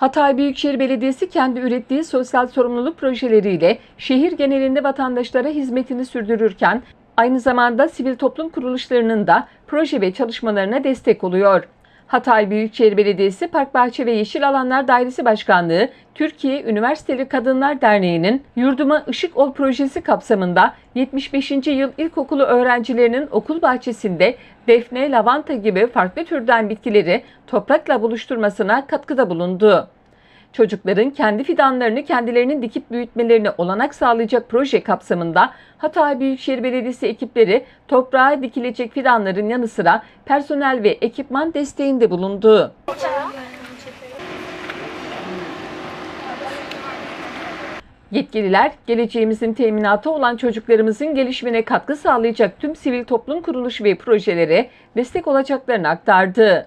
Hatay Büyükşehir Belediyesi kendi ürettiği sosyal sorumluluk projeleriyle şehir genelinde vatandaşlara hizmetini sürdürürken aynı zamanda sivil toplum kuruluşlarının da proje ve çalışmalarına destek oluyor. Hatay Büyükşehir Belediyesi Park Bahçe ve Yeşil Alanlar Dairesi Başkanlığı, Türkiye Üniversiteli Kadınlar Derneği'nin Yurduma Işık Ol projesi kapsamında 75. yıl ilkokulu öğrencilerinin okul bahçesinde defne, lavanta gibi farklı türden bitkileri toprakla buluşturmasına katkıda bulundu. Çocukların kendi fidanlarını kendilerinin dikip büyütmelerine olanak sağlayacak proje kapsamında Hatay Büyükşehir Belediyesi ekipleri toprağa dikilecek fidanların yanı sıra personel ve ekipman desteğinde bulundu. Yetkililer, geleceğimizin teminatı olan çocuklarımızın gelişimine katkı sağlayacak tüm sivil toplum kuruluşu ve projelere destek olacaklarını aktardı.